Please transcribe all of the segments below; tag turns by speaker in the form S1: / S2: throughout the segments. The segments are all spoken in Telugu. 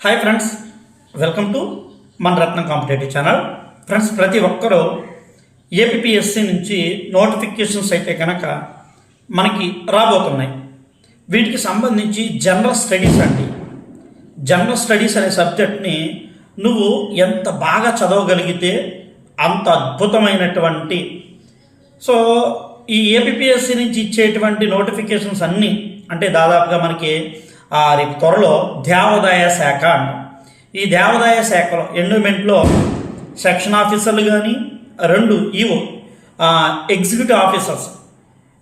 S1: హాయ్ ఫ్రెండ్స్ వెల్కమ్ టు మన రత్నం కాంపిటేటివ్ ఛానల్ ఫ్రెండ్స్ ప్రతి ఒక్కరూ ఏపీఎస్సి నుంచి నోటిఫికేషన్స్ అయితే కనుక మనకి రాబోతున్నాయి. వీటికి సంబంధించి జనరల్ స్టడీస్ అండి. జనరల్ స్టడీస్ అనే సబ్జెక్ట్ని నువ్వు ఎంత బాగా చదవగలిగితే అంత అద్భుతమైనటువంటి సో ఈ ఏపీఎస్సి నుంచి ఇచ్చేటువంటి నోటిఫికేషన్స్ అన్నీ అంటే దాదాపుగా మనకి రేపు త్వరలో దేవాదాయ శాఖ అంటాం. ఈ దేవాదాయ శాఖలో ఎండోమెంట్లో సెక్షన్ ఆఫీసర్లు కానీ రెండు ఈవో ఎగ్జిక్యూటివ్ ఆఫీసర్స్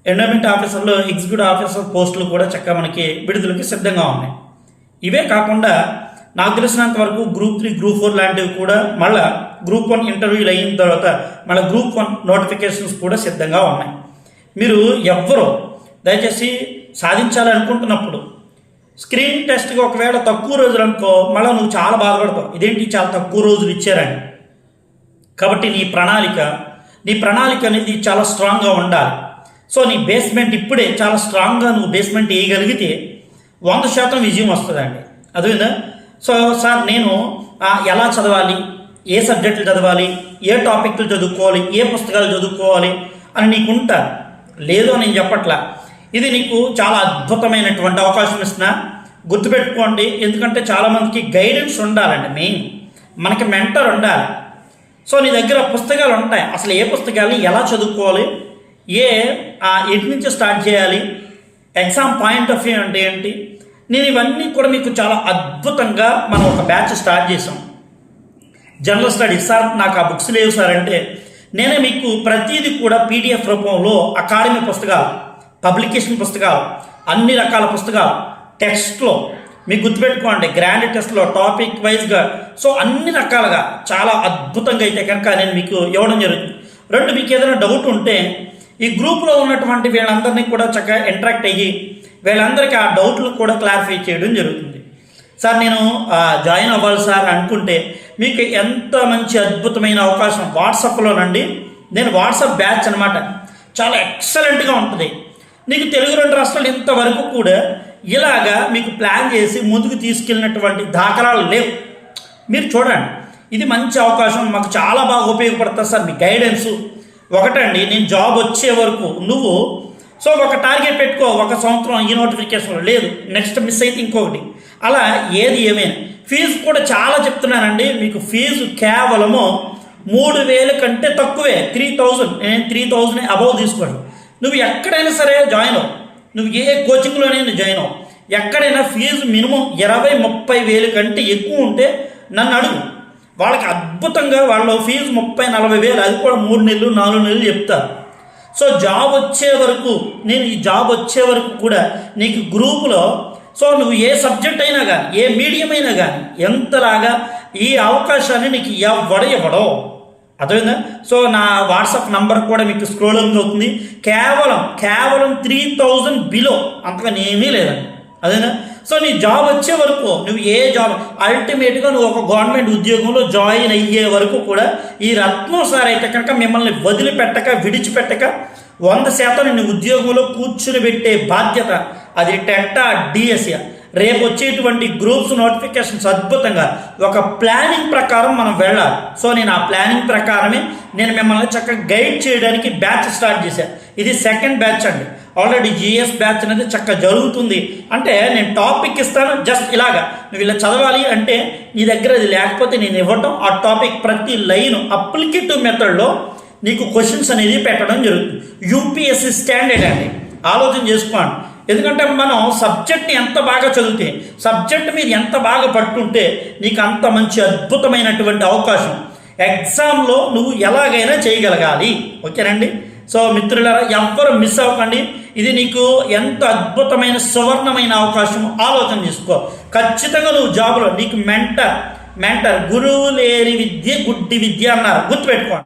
S1: ఎండోమెంట్ ఆఫీసర్లు ఎగ్జిక్యూటివ్ ఆఫీసర్ పోస్టులు కూడా చక్కగా మనకి విడుదలకి సిద్ధంగా ఉన్నాయి. ఇవే కాకుండా నాకు తెలిసినంత వరకు గ్రూప్ త్రీ గ్రూప్ ఫోర్ లాంటివి కూడా మళ్ళా గ్రూప్ వన్ ఇంటర్వ్యూలు అయిన తర్వాత మళ్ళీ గ్రూప్ వన్ నోటిఫికేషన్స్ కూడా సిద్ధంగా ఉన్నాయి. మీరు ఎవ్వరూ దయచేసి సాధించాలనుకుంటున్నప్పుడు స్క్రీన్ టెస్ట్కి ఒకవేళ తక్కువ రోజులు అనుకో మళ్ళీ నువ్వు చాలా బాధపడతావు. ఇదేంటి చాలా తక్కువ రోజులు ఇచ్చారని. కాబట్టి నీ ప్రణాళిక నీ ప్రణాళిక అనేది చాలా స్ట్రాంగ్గా ఉండాలి. సో నీ బేస్మెంట్ ఇప్పుడే చాలా స్ట్రాంగ్గా నువ్వు బేస్మెంట్ వేయగలిగితే వంద శాతం విజయం వస్తుందండి. అదేవిధంగా సో సార్ నేను ఎలా చదవాలి? ఏ సబ్జెక్టులు చదవాలి? ఏ టాపిక్లు చదువుకోవాలి? ఏ పుస్తకాలు చదువుకోవాలి? అని నీకు లేదో లేదు అని నేను చెప్పట్లా. ఇది నీకు చాలా అద్భుతమైనటువంటి అవకాశం ఇస్తున్నా. గుర్తుపెట్టుకోండి ఎందుకంటే చాలామందికి గైడెన్స్ ఉండాలండి మెయిన్ మనకి మెంటర్ ఉండాలి. సో నీ దగ్గర పుస్తకాలు ఉంటాయి. అసలు ఏ పుస్తకాలు ఎలా చదువుకోవాలి? ఏ ఆ, ఎటు నుంచి స్టార్ట్ చేయాలి? ఎగ్జామ్ పాయింట్ ఆఫ్ వ్యూ అంటే ఏంటి? నేను ఇవన్నీ కూడా మీకు చాలా అద్భుతంగా మనం ఒక బ్యాచ్ స్టార్ట్ చేసాం జనరల్ స్టడీస్ సార్ నాకు ఆ బుక్స్ లేవు సార్ అంటే నేనే మీకు ప్రతిదీ కూడా పీడిఎఫ్ రూపంలో అకాడమీ పుస్తకాలు పబ్లికేషన్ పుస్తకాలు అన్ని రకాల పుస్తకాలు టెక్స్ట్లో మీకు గుర్తుపెట్టుకోండి గ్రాండ్ టెస్ట్లో టాపిక్ వైజ్గా. సో అన్ని రకాలుగా చాలా అద్భుతంగా అయితే కనుక నేను మీకు ఇవ్వడం జరుగుతుంది. రెండు మీకు ఏదైనా డౌట్ ఉంటే ఈ గ్రూప్లో ఉన్నటువంటి వీళ్ళందరినీ కూడా చక్కగా ఇంటరాక్ట్ అయ్యి వీళ్ళందరికీ ఆ డౌట్లు కూడా క్లారిఫై చేయడం జరుగుతుంది. సార్ నేను జాయిన్ అవ్వాలి సార్ అనుకుంటే మీకు ఎంత మంచి అద్భుతమైన అవకాశం వాట్సాప్లోనండి. నేను వాట్సాప్ బ్యాచ్ అనమాట చాలా ఎక్సలెంట్గా ఉంటుంది. నీకు తెలుగు రెండు రాష్ట్రాలు ఇంతవరకు కూడా ఇలాగా మీకు ప్లాన్ చేసి ముందుకు తీసుకెళ్ళినటువంటి దాఖలాలు లేవు. మీరు చూడండి ఇది మంచి అవకాశం మాకు చాలా బాగా ఉపయోగపడుతుంది సార్ మీ గైడెన్స్ ఒకటండి నేను జాబ్ వచ్చే వరకు నువ్వు సో ఒక టార్గెట్ పెట్టుకో ఒక సంవత్సరం ఈ నోటిఫికేషన్ లేదు. నెక్స్ట్ మిస్ అయితే ఇంకొకటి. అలా ఏది ఏమైనా. ఫీజు కూడా చాలా చెప్తున్నానండి మీకు ఫీజు కేవలము మూడు వేల కంటే తక్కువే. త్రీ థౌజండ్ నేను త్రీ థౌజండ్ అబౌవ్ తీసుకోండి నువ్వు ఎక్కడైనా సరే జాయిన్ అవు నువ్వు ఏ కోచింగ్లోనైనా జాయిన్ అవు ఎక్కడైనా ఫీజు మినిమం ఇరవై ముప్పై వేలు కంటే ఎక్కువ ఉంటే నన్ను అడుగు. వాళ్ళకి అద్భుతంగా వాళ్ళ ఫీజు ముప్పై నలభై వేలు అది కూడా మూడు నెలలు నాలుగు నెలలు చెప్తారు. సో జాబ్ వచ్చే వరకు నేను ఈ జాబ్ వచ్చే వరకు కూడా నీకు గ్రూపులో సో నువ్వు ఏ సబ్జెక్ట్ అయినా కానీ ఏ మీడియం అయినా కానీ ఎంతలాగా ఈ అవకాశాన్ని నీకు ఎవడ ఇవ్వడో. అర్థమైందా? సో నా వాట్సాప్ నంబర్ కూడా మీకు స్క్రోల్ అవుతుంది కేవలం కేవలం త్రీ థౌజండ్ బిలో అంతగా ఏమీ లేదండి. అదేనా? సో నీ జాబ్ వచ్చే వరకు నువ్వు ఏ జాబ్ అల్టిమేట్గా నువ్వు ఒక గవర్నమెంట్ ఉద్యోగంలో జాయిన్ అయ్యే వరకు కూడా ఈ రత్నం సార్ అయితే కనుక మిమ్మల్ని వదిలిపెట్టక విడిచిపెట్టక వంద శాతం నిన్ను ఉద్యోగంలో కూర్చుని పెట్టే బాధ్యత అది టెట్టా డిఎస్ఏ రేపు వచ్చేటువంటి గ్రూప్స్ నోటిఫికేషన్స్ అద్భుతంగా ఒక ప్లానింగ్ ప్రకారం మనం వెళ్ళాలి. సో నేను ఆ ప్లానింగ్ ప్రకారమే నేను మిమ్మల్ని చక్కగా గైడ్ చేయడానికి బ్యాచ్ స్టార్ట్ చేశాను ఇది సెకండ్ బ్యాచ్ అండి. ఆల్రెడీ జిఎస్ బ్యాచ్ అనేది చక్కగా జరుగుతుంది. అంటే నేను టాపిక్ ఇస్తాను జస్ట్ ఇలాగా. నువ్వు ఇలా చదవాలి అంటే నీ దగ్గర అది లేకపోతే నేను ఇవ్వటం ఆ టాపిక్ ప్రతి లైన్ అప్లికేటివ్ మెథడ్లో నీకు క్వశ్చన్స్ అనేది పెట్టడం జరుగుతుంది. యూపీఎస్సి స్టాండర్డ్ అండి. ఆలోచన చేసుకోండి. ఎందుకంటే మనం సబ్జెక్ట్ని ఎంత బాగా చదివితే సబ్జెక్ట్ మీద ఎంత బాగా పట్టుంటే నీకు అంత మంచి అద్భుతమైనటువంటి అవకాశం. ఎగ్జామ్లో నువ్వు ఎలాగైనా చేయగలగాలి. ఓకేనండి? సో మిత్రులారా ఎవ్వరు మిస్ అవ్వకండి. ఇది నీకు ఎంత అద్భుతమైన సువర్ణమైన అవకాశం ఆలోచన చేసుకో. ఖచ్చితంగా నువ్వు జాబ్లో నీకు మెంటర్ మెంటర్ గురువు లేని విద్య గుడ్డి విద్య అన్నారు. గుర్తుపెట్టుకోండి.